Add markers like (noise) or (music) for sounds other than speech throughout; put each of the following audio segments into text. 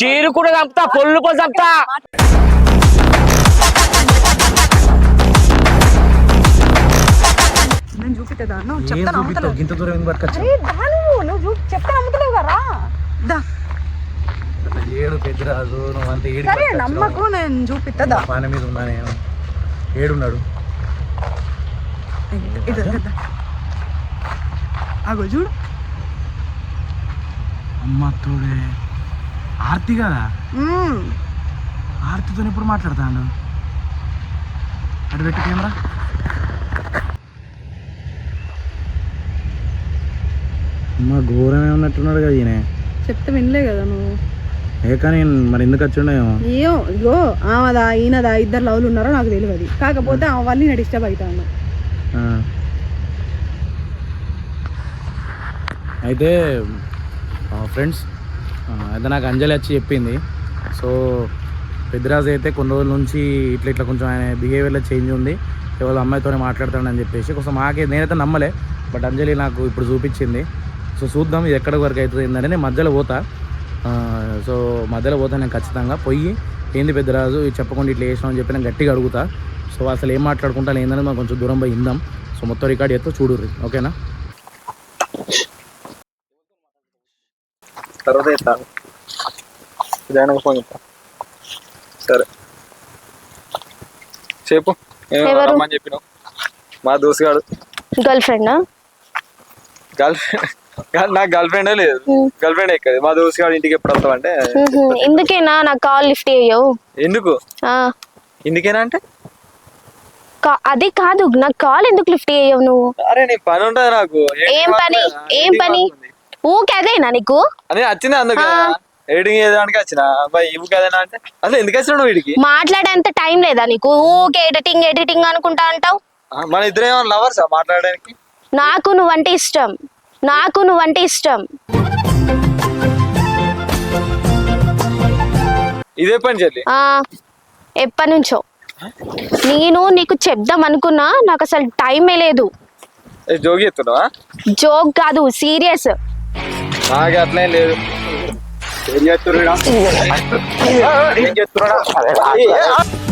చీరు కూడా చంపుతా పొల్లు కూడా చంపుతా. నేను చూపిట్టేదా నువ్వు చెప్తాను అమ్ముతలేవు ఇంత దూరం ఎందుకు పట్టుకొచ్చా అరే దా నువ్వు నువ్వు చూ చెప్తాను అమ్ముతలేవు కదా? దా. ఏడు పెద్దరాజు నువ్వు అంత ఏడు సరే నమ్మకు నేను చూపిస్తుందా పాన మీద ఉన్నా నేను. ఏడున్నాడు. ఇది అగో చూడు. అమ్మ తోడే. ఆర్తి కదా. ఆర్తితో ఎప్పుడు మాట్లాడతాడు? అటు పెట్టి కెమెరా. అమ్మ ఘోరమే ఉన్నట్టున్నాడు కదా ఈయన. చెప్తే వినలే కదా నువ్వు. ఏ కానీ మరి ఎందుకు వచ్చిండేమో? ఏమో ఇగో ఆమెదా ఈయనదా ఇద్దరు లవ్లు ఉన్నారో నాకు తెలియదు. కాకపోతే ఆమె వల్ల నేను డిస్టర్బ్ అవుతాను. అయితే ఫ్రెండ్స్ అయితే నాకు అంజలి వచ్చి చెప్పింది. సో పెద్దరాజు అయితే కొన్ని రోజుల నుంచి ఇట్లా ఇట్లా కొంచెం ఆయన బిహేవియర్లో చేంజ్ ఉంది. ఎవరు అమ్మాయితోనే మాట్లాడతాడని చెప్పేసి కొంచెం మాకే నేనైతే నమ్మలే బట్ అంజలి నాకు ఇప్పుడు చూపించింది. సో చూద్దాం ఇది ఎక్కడి వరకు అవుతుంది ఏంటంటే నేను మధ్యలో పోతా. ఆ, సో మధ్యలో పోతా నేను ఖచ్చితంగా. పోయి ఏంది పెద్దరాజు ఇది చెప్పకుండా ఇట్లా చేసినాం అని చెప్పి నేను గట్టిగా అడుగుతా. సో అసలు ఏం మాట్లాడుకుంటా ఏందని మనం కొంచెం దూరం పోయి ఇందాం సో మొత్తం రికార్డ్ చేస్తా చూడుర్రి. ఓకేనా? తర్వాత ఫోన్ చెప్తా సరే. చెప్పు? రమ్మని చెప్పినావు? మా దోస్తుగాడు గర్ల్ ఫ్రెండ్ గర్ల్ ఫ్రెండ్ నాకు గర్ల్ ఫ్రెండే లేదు. గర్ల్ ఫ్రెండ్ ఎక్కది మా దోస్తుగాడు ఇంటికి ఎప్పుడు వస్తావంటే ఎందుకేనా? నా కాల్ లిఫ్ట్ చేయవు. ఎందుకు? ఆ, ఎందుకేనా అంటే? అది కాదు. నా కాల్ ఎందుకు లిఫ్ట్ చేయవు నువ్వు? అరే నీ పని ఉంటుంది నాకు. ఏం పని? ఏం పని? ఊకే అదేనా నీకు? అదే వచ్చింది అందుకు. ఆ. ఎడిటింగ్ చేయడానికి వచ్చిన. ఇవ్వు కదేనా అంటే? అసలు ఎందుకు వచ్చినావు వీడికి? మాట్లాడేంత టైం లేదా నీకు? ఊకే ఎడిటింగ్ ఎడిటింగ్ అనుకుంటా అంటావు? మన ఇద్దరు ఏమన్నా లవర్సా మాట్లాడడానికి? నాకు నువ్వంటే ఇష్టం. నాకు నువ్వంటే ఇష్టం. ఇదే పని చెల్లి ఆ ఎప్పటి నుంచో నేను నీకు చెప్దాం అనుకున్నా నాకు అసలు టైమే లేదు. ఏ, జోగి ఎత్తున్నావా జోక్ కాదు సీరియస్. నాకు అట్లే లేదు. ఏం ఏం చేస్తున్నా కాలేజీ పోతా కేట్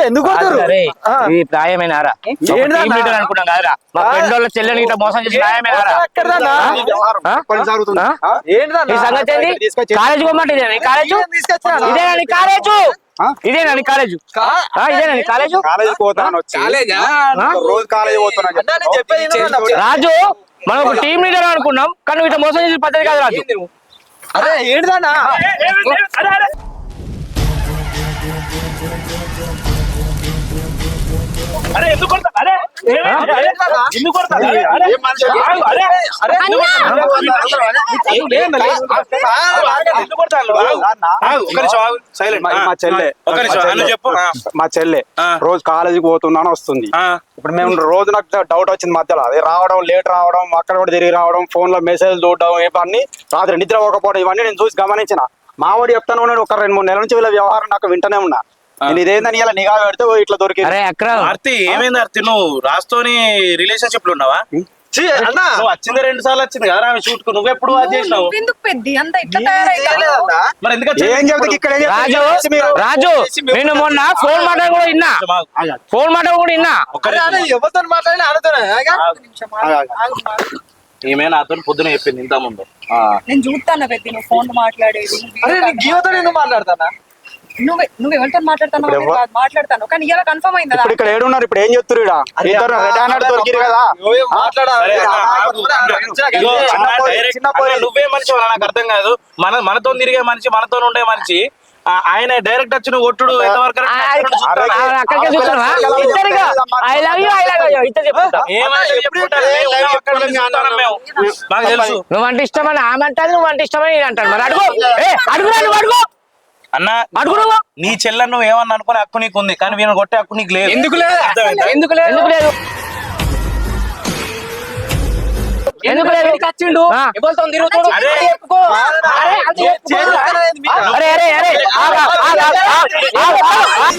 ఎందుకు. ఇది ప్రాయమేనారా అనుకున్నాం కాదురా. మా ఫ్రెండ్ వాళ్ళ చెల్లెని ఇట్లా మోసం చేసి న్యాయమేనారా? ఈ సంగతి ఏంది? కాలేజ్ పోమంటే ఇదేనా? నీ కాలేజు? ఏం తీసుకొచ్చినా? ఇదేనా నీ కాలేజు? ఇదేనా నీ కాలేజు? ఆ, ఇదేనా నీ కాలేజు? కాలేజీ? పోతాను వచ్చి రోజు కాలేజీ పోతున్నా మనం ఒక టీం లీడర్ అనుకున్నాం కానీ ఇట్లా మోసం చేసే పద్ధతి కాదు రాజు. అరే ఏంటిదన్నా మా చెల్లె. మా చెల్లె. రోజు కాలేజీకి పోతున్నాను వస్తుంది. ఇప్పుడు మేము రోజు నాకు డౌట్ వచ్చింది మధ్యలో. అది రావడం లేట్ రావడం అక్కడ కూడా తిరిగి రావడం ఫోన్లో మెసేజ్ చూడడం ఇవన్నీ రాత్రి నిద్ర పోకపోవడం ఇవన్నీ నేను చూసి గమనించిన. మావాడు చెప్తాను నేను ఒక రెండు మూడు నెలల నుంచి వీళ్ళ వ్యవహారం నాకు వింటనే ఉన్నా. నేను ఇదేందని ఇలా నిఘా పెడితే ఇట్లా దొరికి అరే అక్రమ్ ఆర్తి ఏమైంది ఆర్తి? నువ్వు రాస్తోని రిలేషన్షిప్లో ఉన్నావా? వచ్చింది రెండు సార్లు వచ్చింది కదా ఆమె షూట్కు నువ్వు ఎప్పుడు అది చేసినావు? ఎందుకు పెద్ది? అంత ఇట్లా చేయలేదన్నా? మరి ఎందుకు వచ్చింది? ఏం చెప్తే ఇక్కడ రాజు రాజు నేను మొన్న ఫోన్ మాట కూడా విన్నా ఫోన్ మాట కూడా విన్నా ఎవరితో మాట్లాడినా ఆడుతున్నా ఈమె నాతో పొద్దున చెప్పింది ఇంత ముందు నేను చూస్తాను పెద్ది నువ్వు ఫోన్ మాట్లాడేది అరే నీ గీవతో నేను మాట్లాడతానా? నువ్వు నువ్వు ఎవరితో మాట్లాడతాను కానీ ఇలా కన్ఫర్మ్ అయిందా ఇప్పుడు ఇక్కడ ఏడున్నారు ఇప్పుడు ఏం చెప్తున్నారు ఇక్కడ ఇద్దరు రెడ్ హ్యాండ్ దొరికిరు కదా నువ్వే మనిషి నాకు అర్థం కాదు మన మనతో తిరిగే మనిషి మనతో ఉండే మనిషి ఆ, ఆయన డైరెక్ట్ వచ్చిన ఒట్టుడు ఎంతవరకు నువ్వంటే ఇష్టమని ఆమె అంటారు నువ్వంటే ఇష్టమని అంటాను మరి అడుగు ఏ అడుగురా నువ్వు అడుగు అన్న నీ చెల్లెను నువ్వు ఏమన్నా అనుకునే హక్కు నీకు ఉంది కానీ వీళ్ళని కొట్టే హక్కు నీకు లేదు ఎందుకు లేదు? ఎందుకు లేదు ఎందుకు లేదు ఎందుకు లేదు వచ్చిండు తిరుగుతాడు అరే. అరే అది చెప్పుకో. అరే అరే అరే ఆగు, ఆగు, ఆగు, ఆగు, ఆగు, ఆగు, ఆగు.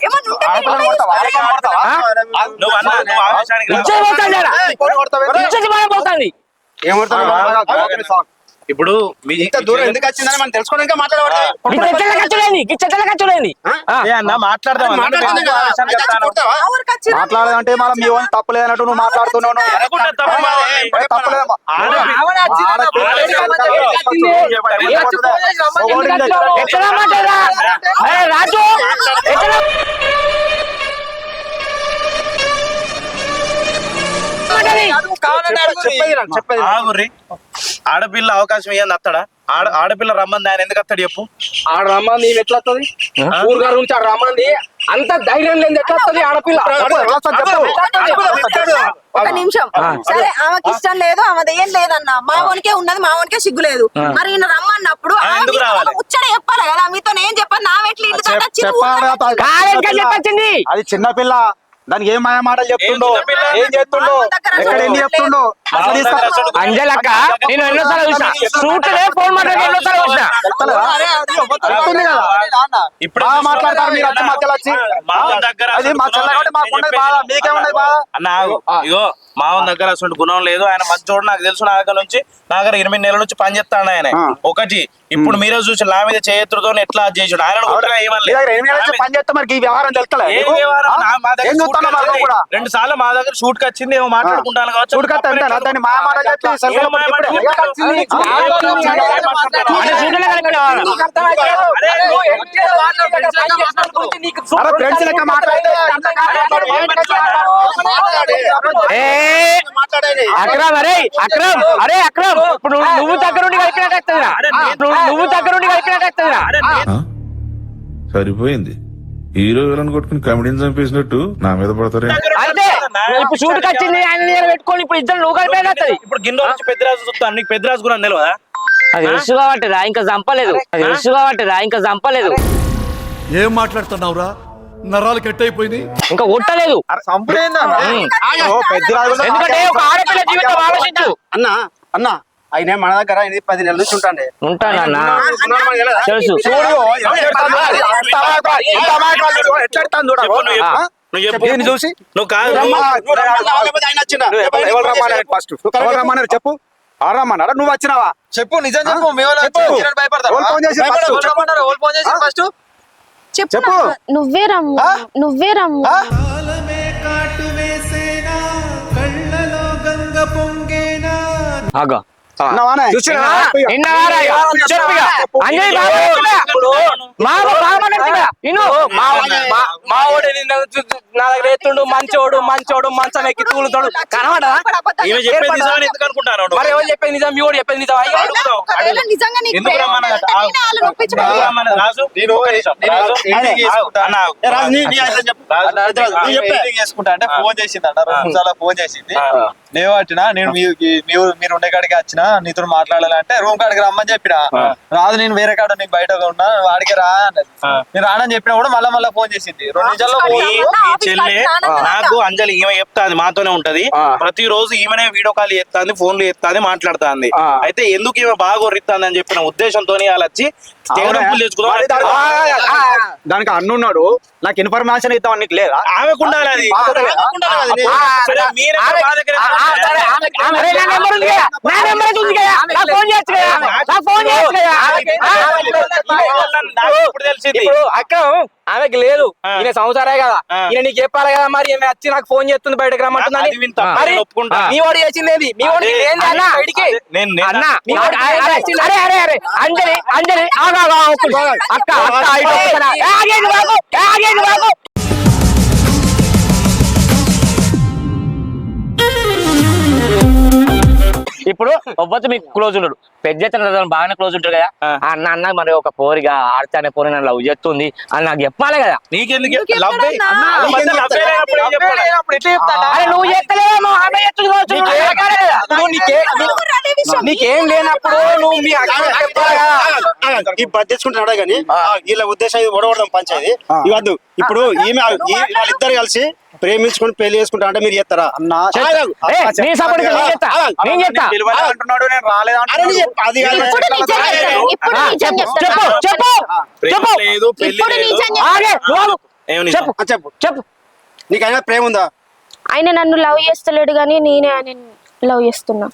ఇచ్చేది ఆడ. ఇచ్చేది బాగా పోతాండి ఇప్పుడు మీ దూరం ఎందుకు వచ్చిందని మనం తెలుసుకోవడానికి మీ నువ్వు మాట్లాడుతున్నావు రాజు? మాట్లాడి ఆగుర్రి ఆడపిల్ల అవకాశం ఇయ్యంది అత్తడా? ఆడ ఆడపిల్ల రమ్మంది ఆయన ఎందుకు అత్తడు చెప్పు? ఆడ రమ్మంది ఈమె ఎట్లా వస్తుంది ఊరుగారు నుంచి ఆడ రమ్మంది అంత ధైర్యం లేదు ఎట్లా వస్తుంది ఆడపిల్ల? ఒక నిమిషం. సరే ఆమెకి ఇష్టం లేదు ఆమెది ఏం లేదన్న. మావోనికే ఉన్నది మావోనికే సిగ్గు లేదు. మరి ఈయన రమ్మన్నప్పుడు ఆమె ముచ్చట చెప్పాలి కదా మీతో ఏం చెప్పాలి నా వెట్లు అది చిన్న పిల్ల దానికి ఏం మాయ మాటలు చెప్తుండో? ఏం చేస్తుండో ఎక్కడ ఎన్ని చెప్తుండో. అంజలక్క నేను ఎన్నోసార్లు చూసా సూట్లే ఫోన్ మాట్లాడి ఎన్నోసార్లు చూసా చెప్తలేదా? చెప్తుంది కదా. ఇప్పుడు మాట్లాడతారు మీరు వచ్చి మధ్యలో వచ్చి. మా అది చెల్ల గుణం కాబట్టి మాకు లేదు. ఉండదు బాధ మీకేమున్నది బాధ అన్న ఆగు. ఇగో మావన్ దగ్గర అసలు గుణం లేదు. ఆయన మంచోడు నాకు తెలుసు. నా దగ్గర నుంచి నా దగ్గర ఎనిమిది నెలల నుంచి పని చేస్తాడు ఆయన. ఒకటి ఇప్పుడు మీరే చూసి నా మీద చేయత్తుతో ఎట్లా చేసాడు? ఆయన కచ్చింది. రెండు సార్లు మా దగ్గర షూట్కి వచ్చింది ఏమో మాట్లాడుకుంటాను దాన్ని మాయ మాటలు చెప్పి ఫ్రెండ్స్ లెక్క అక్రమ్ అరే అక్రమ్ అరే అక్రమ్ ఇప్పుడు నువ్వు- నువ్వు దగ్గరుండి కలిపినట్టు. నువ్వు నువ్వు దగ్గరుండి కలిపినట్టు? సరిపోయింది హీరో విలన్ కొట్టుకుని కమెడీని చంపేసినట్టు నా మీద పడతారే అంతే ఇప్పుడు షూట్కి వచ్చింది ఆయన దగ్గర పెట్టుకొని ఇప్పుడు ఇద్దరు నువ్వు ఇప్పుడు గిన్నె నుంచి పెద్దరాజు చూస్తాను నీకు పెద్దరాజు తెలియదా? అది తెలుసు కాబట్టిరా ఇంకా చంపలేదు. అది తెలుసు కాబట్టిరా ఇంకా చంపలేదు. ఏం మాట్లాడుతున్నావురా? నరాలు కట్ అయిపోయింది ఇంకా కొట్టలేదు. ఓ, పెద్దరాజు కూడా ఎందుకంటే ఒక ఆడపిల్ల జీవితం ఆలోచించు. అన్న అన్న ఆయన మన దగ్గర ఇది పది నెలల నుంచి ఉంటాండే ఉంటానన్నా తెలుసు. చెప్పు నువ్వు చూసి? నువ్వు కాదు. రమ్మన్నారు? చెప్పు. రమ్మన్నారా? నువ్వు వచ్చినావా? చెప్పు నిజం చెప్పు. చెప్పు. ఫస్ట్? నువ్వే రమ్ము? నువ్వే రమ్ము? ఆగో. మా వాడు నిన్న నా దగ్గర ఎత్తుండు మంచోడు మంచోడు మంచం ఎక్కి తూలుతాడు చెప్పేది నిజమని ఎందుకు అనుకుంటాను మరి ఎవరు చెప్పేది నిజం? మీ వాడు చెప్పేది నిజం? నీకు అంటే ఫోన్ చేసింది రెండు ఫోన్ చేసింది. నేను పట్టినా నేను మీరు ఉండే కాడికి వచ్చిన నీతో మాట్లాడాలంటే రూమ్ కాడికి రమ్మని చెప్పిన. రాదు నేను వేరే కాడ నేను బయట ఉన్నా వాడికి రా అన్నది. నేను రానని చెప్పినా కూడా మళ్ళీ మళ్ళీ ఫోన్ చేసింది. రెండు నిమిషాల్లో చెల్లె. నాకు అంజలి ఈమె చెప్తాది మాతోనే ఉంటది. ప్రతి రోజు ఈమెనే వీడియో కాల్ చేస్తాంది ఫోన్లు చేస్తాంది మాట్లాడుతాంది. అయితే ఎందుకు ఈమె బాగా కొర్రిస్తాంది అని చెప్పిన ఉద్దేశంతో వాళ్ళు వచ్చి దానికి- అన్నున్నాడు నాకు ఇన్ఫర్మేషన్ ఇద్దాం నీకు లేదా? ఆమెకు ఉండాలి ఫోన్ ఇప్పుడు తెలిసింది ఆమెకి లేదు. ఈయన సంసారే కదా. ఈయన నీకు చెప్పాలి కదా మరి ఈమె వచ్చి నాకు ఫోన్ చేస్తుంది బయటకు రమ్మంటుందని మరి. మీ వాడు చేసింది మీ మీ అరే, అరే, అరే, అంజలి అంజలి. అక్క అక్క ఇప్పుడు ఒవ్వತ್ತು మీకు క్లోజ్ ఉన్నాడు పెద్ద ఎత్తున బాగానే క్లోజ్ ఉంటాడు కదా. అన్న అన్న మరి ఒక పోరిగా ఆడితే అనే పోరి నన్ను లవ్ చేస్తుంది అని నాకు చెప్పాలి కదా. నువ్వు ఆమె నీకే- లేనప్పుడు నువ్వు మీ అక్క చెప్పాలి కదా. ఈ బద్దెచ్చుకుంటున్నాడే కానీ వీళ్ళ ఉద్దేశం ఇది ఓడవడం పంచాయతీ. ఇవద్దు ఇప్పుడు ఈమె ఈ- వాళ్ళిద్దరు కలిసి ప్రేమించుకుని పెళ్ళి చేసుకుంటా అంటే మీరు చేస్తారా చెప్పు. చెప్పు. నీకైనా ప్రేమ ఉందా? ఆయన నన్ను లవ్ చేస్తలేడు కానీ నేనే ఆయన లవ్ చేస్తున్నా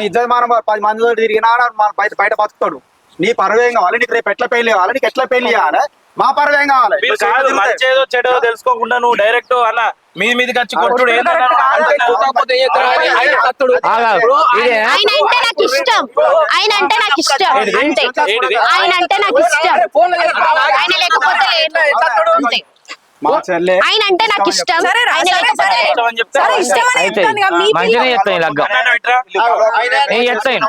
ఇద్దరు మనం పది మందితో తిరిగినా మన బయట బయట బతుకుతాడు నీ పరువేం కావాలి నీకు రేపు ఎట్లా పెళ్ళి కావాలి నీకు ఎట్లా పెళ్ళి కావాలి మా పరువేం కావాలి చెడో తెలుసుకోకుండా నువ్వు డైరెక్ట్ అన్న మీ మీదకి వచ్చి కొట్టుడు? ఆయన అంటే నాకు ఇష్టం ఆయన అంటే నాకు ఇష్టం అంతే ఏంటిది? ఆయన అంటే నాకు ఇష్టం. ఆయన లేకపోతే మా చెల్లె ఆయన అంటే నాకు ఇష్టం. సరే రా, ఆయన సరే, లేకపోతే సరే. లేదు. అని చెప్తే సరే ఇష్టమని అయితే చెప్తాను కదా, మీ మంచిగా పిల్ల- చెప్తాను లగ్గ. అన్న ఇట్రా. నేను చెప్తాను.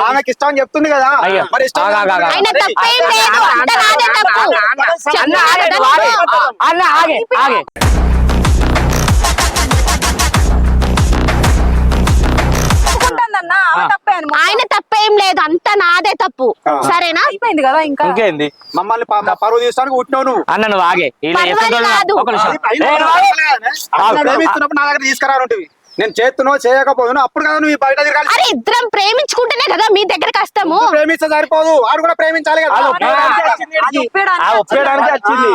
ఆమెకి ఇష్టం అని చెప్తుంది కదా? అయ్యో. మరి ఇష్టం ఆగు, ఆగు, ఆగు. ఆయన తప్పేం లేదు. అంత నాదే తప్పు. అన్న ఆగే నువ్వు ఆగే. అన్న ఆగే ఆగే. ఆయన తప్పేం లేదు అంత నాదే తప్పు. సరేనా? అయిపోయింది కదా ఇంకా? ఇంకేంది? మమ్మల్ని పరువు తీస్తానికి పుట్టినావు నువ్వు. అన్న నువ్వు ఆగే. ప్రేమిస్తున్నప్పుడు నా దగ్గర తీసుకురానుంటివి. నేను చేస్తున్నావు చేయకపోదును అప్పుడు కదా నువ్వు బయట తిరగాలి. అరే ఇద్దరం ప్రేమించుకుంటేనే కదా మీ దగ్గరకు వస్తాము ప్రేమిస్తే సరిపోదు. వాడు కూడా ప్రేమించాలి కదా. ఒప్పేయడానికి వచ్చింది.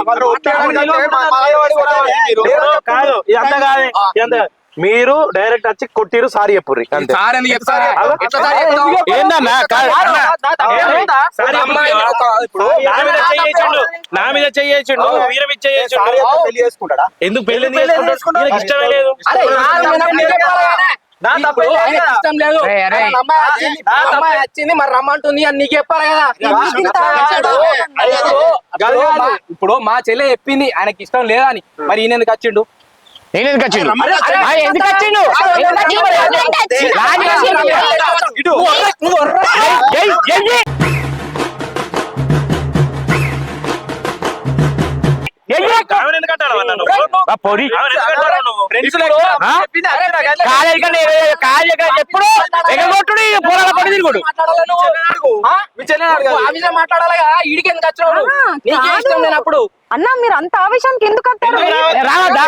కాదు ఇదంతా కాదు. మీరు డైరెక్ట్ వచ్చి కొట్టిరు సారీ చెప్పుర్రి. నా మీద వీర ఎందుకు పెళ్ళి ఇష్టమే లేదు. ఇష్టం లేదు. అమ్మాయి వచ్చింది, మరి రమ్మంటుంది అని నీకు చెప్పాలి కదా. ఇప్పుడు మా- చెల్లె చెప్పింది ఆయనకి ఇష్టం లేదని మరి ఈయన ఎందుకు వచ్చిండు? నేను ఎందుకు వచ్చిండు? ఆ, ఎందుకు వచ్చిండు? ఎందుకు వచ్చిండు? కంటే ఎప్పుడు? ఎగగొట్టుడు పొలాల పడి తిరుగుడు. మాట్లాడాలా ఈడికి ఎందుకు? ఆ, నీకే కాదు. ఇష్టం లేనప్పుడు. అన్న మీరు అంత ఆవేశానికి ఎందుకు ఏ, రావద్దా?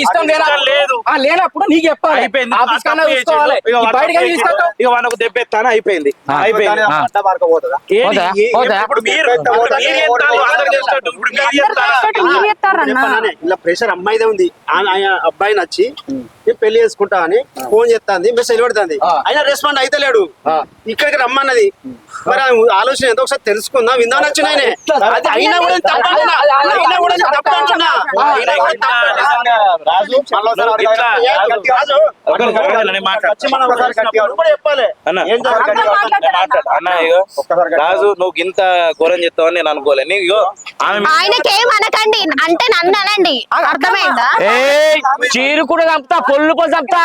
ఇష్టం లేదు. ఆ, లేనప్పుడు నీకు చెప్పాలి. ఆఫీస్ కన్నా చూసుకోవాలి. బయటకి ఇక దెబ్బెత్తాను అయిపోయింది. అయిపోయింది. ఇలా ప్రెషర్ అమ్మాయిదే ఉంది. అబ్బాయి నచ్చి నేను పెళ్ళి చేసుకుంటా అని ఫోన్ చేస్తాంది మెసేజ్ పెడుతుంది ఆయన రెస్పాండ్ అయితే లేడు ఇక్కడికి రమ్మన్నది. మరి ఆలోచన ఏదో ఒకసారి తెలుసుకుందాం. విందామని వచ్చిన. అది అయినా కూడా. అయినా. రాజు నేను నువ్వు కూడా చెప్పాలి. అన్న ఏం జరగదు నేను మాట్లాడతా. అన్న. ఇగో రాజు నువ్వు ఇంత ఘోరం చెప్తావని నేను అనుకోలే నీకు ఇగో ఆమె మీద- ఆయనకేం అనకండి. అంటే నన్ను అనండి. అర్థమైందా? ఏ చీరు కూడా చంపుతా పొల్లు కూడా చంపుతా.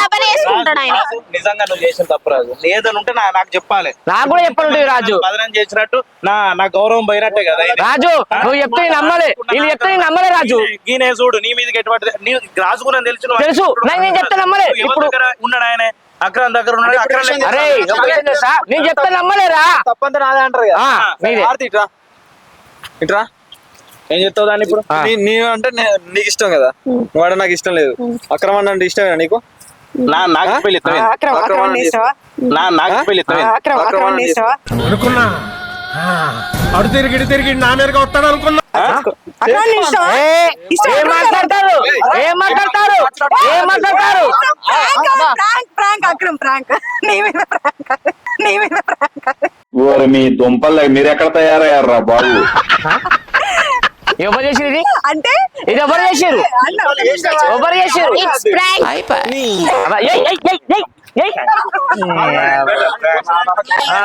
ఆయనే. రాజు, నిజంగా నువ్వు చేసిన తప్పు రాజు. ఏదైనా ఉంటే నా- నాకు చెప్పాలి. నాకు కూడా రాజు. బదనం చేసినట్టు నా నా గౌరవం పోయినట్టే కదా ఇది. రాజు నువ్వు చెప్తే నేను నమ్మలే. వీళ్ళు చెప్తే నేను నమ్మలే రాజు. ఈయన చూడు నీ మీద ఎటువంటి నీ రాజు కూడా తెలుసు నువ్వు తెలుసు. నాకు నేను చెప్తే నమ్మలే. ఇప్పుడు- ఉన్నాడు ఆయన? అక్రమ్ దగ్గర ఉన్నాడు అక్రమ్ దగ్గర- అరే? నేను చెప్తే నమ్మలేరా తప్పంతా నాదే అంటారు కదా. ఆ, నీదే. ఆర్తి ఇట్రా. ఇట్రా. ఏం చెప్తావు దాన్ని ఇప్పుడు? ఆ. నీ- నీ అంటే నే- నీకు ఇష్టం కదా. వాడు నాకు ఇష్టం లేదు. అక్రమణ అంటే ఇష్టం కదా నీకు? నా నాకు పెళ్ళి ఇస్తావేంది? అక్రమణ నా నాకు పెళ్ళి ఇస్తావేంది? అక్రమణ అనుకున్నా. అడు తిరిగి ఇటు తిరిగి నా మీదగా వస్తాడు అనుకున్నా. ఏ, ఏం మాట్లాడతారు? ఏం మాట్లాడతారు? ఏం మాట్లాడతారు? ప్రాంక్ ప్రాంక్ అక్రమ్ ప్రాంక్ నీ మీద ప్రాంక్ నీ మీద ప్రాంక్ ఓరి మీ దుంపలు మీరు ఎక్కడ తయారయ్యారా బాబు? (laughs) ఎవరు చేసిరు ఇది? అంటే ఇది ఎవరు చేసిరు? అన్న, ఎవరు చేసిరు? ఇట్స్ ప్రాంక్ అబ్బా, ఏయ్, ఏయ్, ఏయ్, ఏయ్, ఏయ్. ఆ,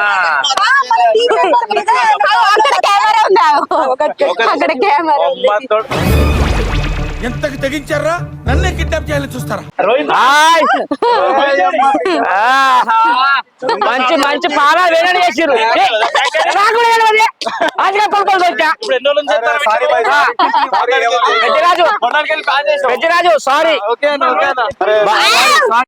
అక్కడ కెమెరా ఉందా? అక్కడ కెమెరా. ఎంతకి తెగించారా? నన్నే కిడ్నాప్ చేయాలని చూస్తారా. మంచి మంచి పాలా వేరే చేసిరు చేస్తారు సారీ